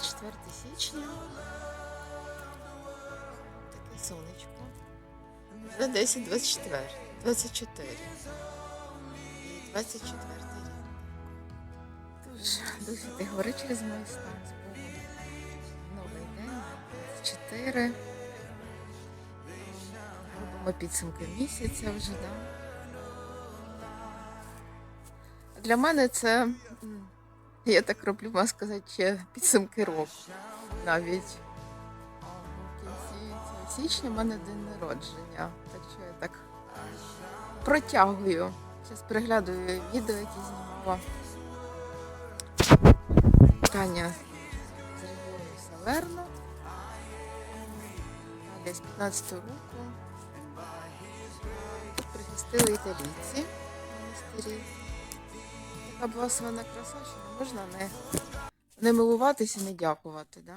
24 січня. Таке сонечко. Вже 10, 24, 24. І 24 рік. Тож, духи гори через мої стан. Новий день, 24. Робимо підсумки місяця вже, да? Для мене це, я так роблю, можна сказати, ще підсумки року навіть. В кінці січня в мене день народження. Так що я так протягую. Зараз переглядую відео, які знімала. Таня з регіону Салерно. Десь 15 року. Прихистили італійці в монастирі. Така благословена краса, що не можна не, не милуватися, не дякувати. Да?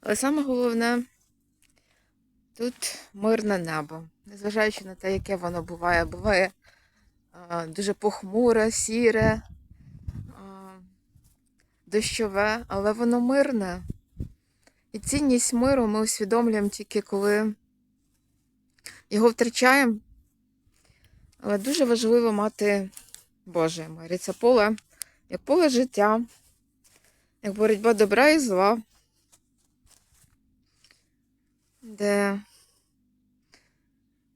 Але саме головне, тут мирне небо. Незважаючи на те, яке воно буває, буває а, дуже похмуре, сіре, а, дощове, але воно мирне. І цінність миру ми усвідомлюємо тільки коли його втрачаємо. Але дуже важливо мати Боже. І це поле, як поле життя, як боротьба добра і зла, де,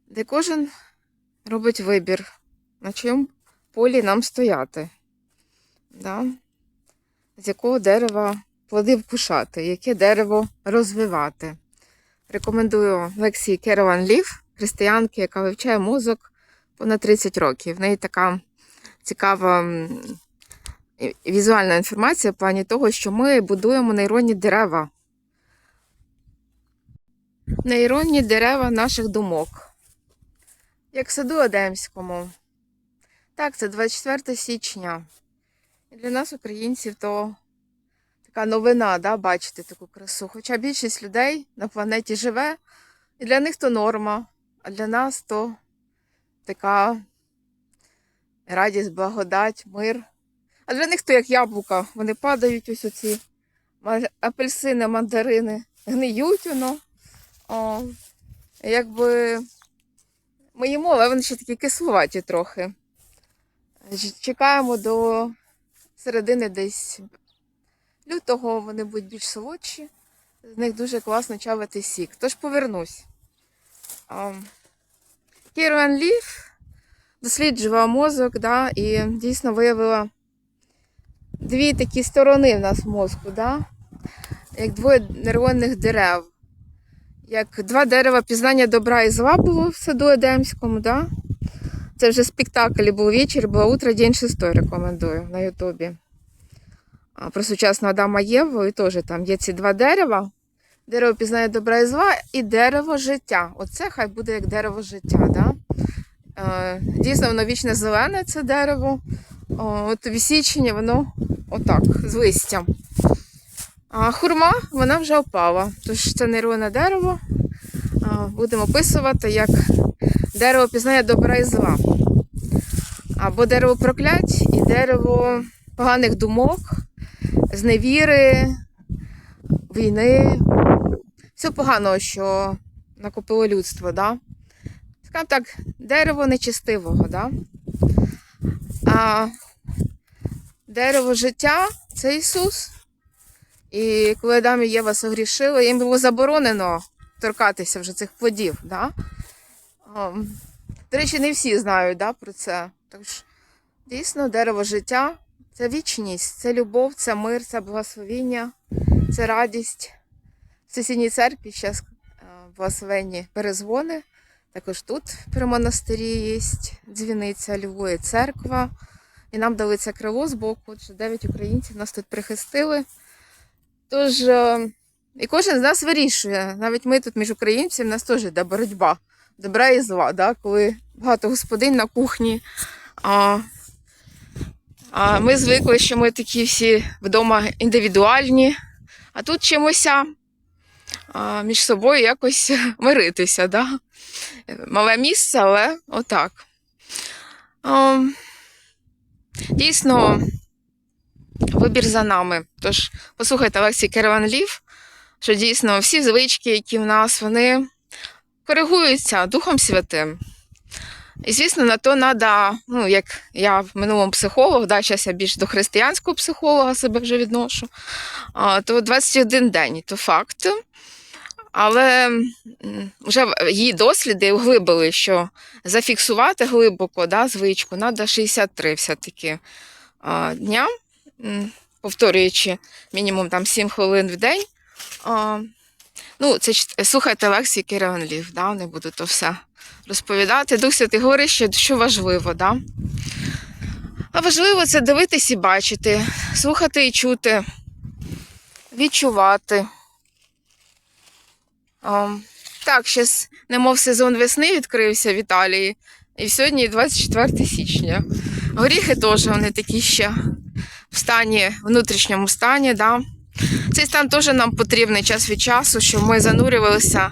де кожен робить вибір, на чому полі нам стояти, да? з якого дерева плоди вкушати, яке дерево розвивати. Рекомендую лекції Керован Лів, християнки, яка вивчає мозок понад 30 років. В неї така цікава візуальна інформація в плані того, що ми будуємо нейронні дерева. Нейронні дерева наших думок. Як в саду Едемському. Так, це 24 січня. І для нас, українців, то така новина, да, бачити таку красу. Хоча більшість людей на планеті живе, і для них то норма, а для нас то така радість, благодать, мир. А для них то як яблука. Вони падають ось оці апельсини, мандарини, гниють воно. О, якби ми їмо, але вони ще такі кисловаті трохи. Чекаємо до середини десь лютого, вони будуть більш солодші. З них дуже класно чавити сік. Тож повернусь. Кірван Лів досліджувала мозок, да, і дійсно виявила дві такі сторони в нас в мозку, да? як двоє нейронних дерев. Як два дерева пізнання добра і зла було в саду Едемському, да? Це вже спектакль був вечір, було утро, день шестой, рекомендую на Ютубі. Про сучасного Адама Єву, і теж там є ці два дерева. Дерево пізнає добра і зла і дерево життя. Оце хай буде як дерево життя. Да? Е, Дійсно, воно вічне зелене, це дерево. От в січні воно отак, з листям. А хурма вона вже опала. Тож це нейронне дерево. Будемо описувати як дерево пізнає добра і зла. Або дерево проклять і дерево поганих думок, зневіри, війни. Все поганого, що накопило людство. Да? Скажімо так, дерево нечистивого, да? а дерево життя це Ісус. І коли Адам і Єва согрішили, їм було заборонено торкатися вже цих плодів. Да? Ем, До речі, не всі знають да, про це. Тож, дійсно, дерево життя це вічність, це любов, це мир, це благословіння, це радість. В сесійній церкві зараз благословенні перезвони. Також тут при монастирі є дзвіниця Львової церква. І нам дали це крило з боку, що 9 українців нас тут прихистили. Тож, е, і кожен з нас вирішує. Навіть ми тут між українцями, у нас теж йде боротьба добра і зла, да? коли багато господинь на кухні. А, а ми звикли, що ми такі всі вдома індивідуальні, а тут чимося між собою якось миритися. Да? Мале місце, але отак. Дійсно, вибір за нами. Тож послухайте лекції Кереван Лів, що дійсно всі звички, які в нас, вони коригуються Духом Святим. І, звісно, на то треба, ну, як я в минулому психолог, да, зараз я більш до християнського психолога себе вже відношу, то 21 день то факт. Але вже її досліди углибили, що зафіксувати глибоко да, звичку треба 63 все-таки дня, повторюючи мінімум там 7 хвилин в день. Ну, це слухайте лекції Кирилан Лів, да, не буду то все розповідати. Дух Святий говорить, що, що важливо, да? А важливо це дивитись і бачити, слухати і чути, відчувати. А, так, зараз, немов сезон весни відкрився в Італії, і сьогодні 24 січня. Горіхи теж вони такі ще в стані, внутрішньому стані. Да? Цей стан теж нам потрібний час від часу, щоб ми занурювалися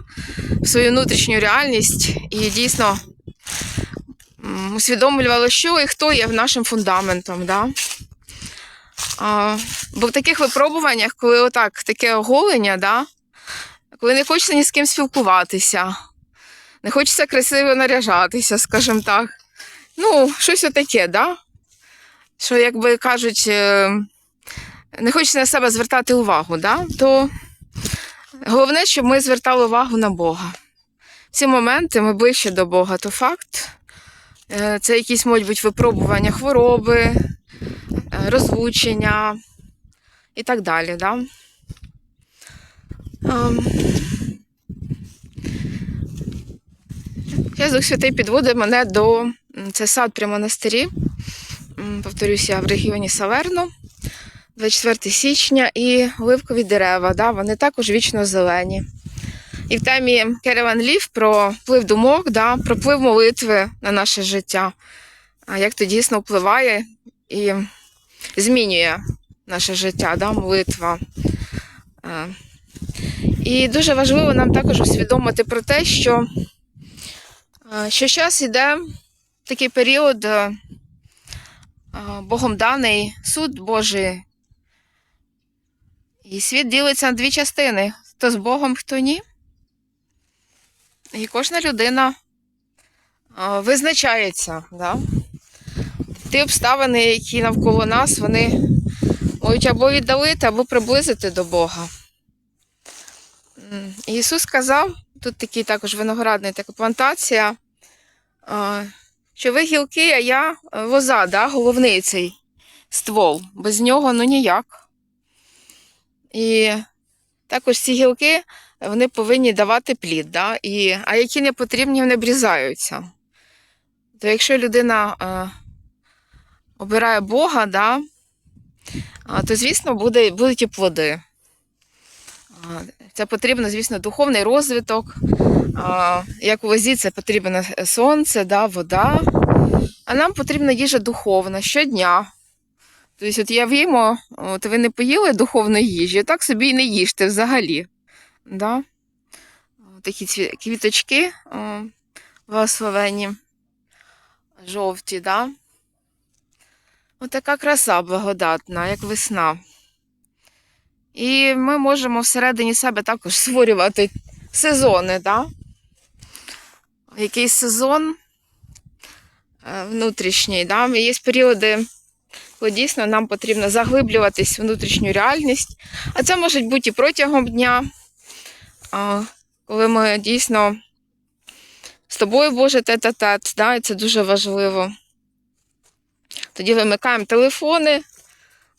в свою внутрішню реальність і дійсно усвідомлювали, що і хто є нашим фундаментом. Да? А, бо в таких випробуваннях, коли отак таке оголення, да? Коли не хочеться ні з ким спілкуватися, не хочеться красиво наряжатися, скажімо так. Ну, щось отаке, да? що, якби кажуть, е, не хочеться на себе звертати увагу, да? то головне, щоб ми звертали увагу на Бога. В ці моменти ми ближче до Бога, то факт. Е, Це якісь можуть бути випробування хвороби, е, розлучення і так далі. Да? Зараз Святий підводить мене до це сад при монастирі. Повторюся, в регіоні Саверно, 24 січня, і оливкові дерева. Да, вони також вічно зелені. І в темі Кереван Лів про вплив думок, да, про вплив молитви на наше життя. Як то дійсно впливає і змінює наше життя, да, молитва. І дуже важливо нам також усвідомити про те, що, е, що зараз йде такий період е, е, Богом даний суд Божий. І світ ділиться на дві частини: хто з Богом, хто ні. І кожна людина визначається. Да? Ті обставини, які навколо нас, вони можуть або віддалити, або приблизити до Бога. Ісус сказав, тут такий також виноградний, така плантація, що ви гілки, а я е, лоза, да, головний цей ствол. Без нього ну ніяк. І також ці гілки вони повинні давати плід, да? і, а які не потрібні, вони обрізаються. То якщо людина е, обирає Бога, да, то, звісно, буде, будуть і плоди. Це потрібно, звісно, духовний розвиток. Як у лозі, це потрібно сонце, да, вода. А нам потрібна їжа духовна щодня. Тобто, от явімо, от ви не поїли духовної їжі, так собі і не їжте взагалі. Да? Такі квіточки благословені, жовті, да? Отака краса благодатна, як весна. І ми можемо всередині себе також створювати сезони, да? Якийсь сезон е, внутрішній, да? Є періоди, коли дійсно нам потрібно заглиблюватись в внутрішню реальність. А це може бути і протягом дня, коли ми дійсно з тобою, Боже, тет-а-тет, да? і це дуже важливо. Тоді вимикаємо телефони,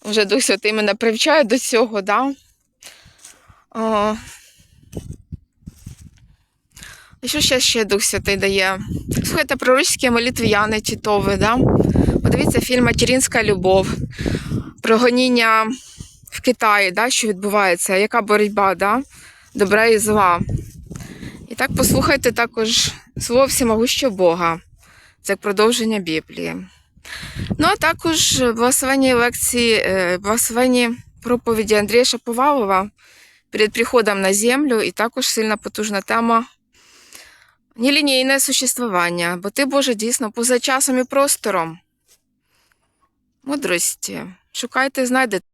вже Дух Святий мене привчає до цього, да? О. І що ще, ще Дух Святий дає? Слухайте пророчські молитви Яни Тітови, да? Подивіться фільм Материнська любов, про гоніння в Китаї, да, що відбувається, яка боротьба, да? добра і зла. І так послухайте також слово всемогущого Бога. Це як продовження Біблії. Ну, а також благословенні лекції, е, благословенні проповіді Андрія Шаповалова перед приходом на землю, і також сильна потужна тема нелінійне существування, бо ти, Боже, дійсно поза часом і простором. Мудрості, Шукайте, знайдете.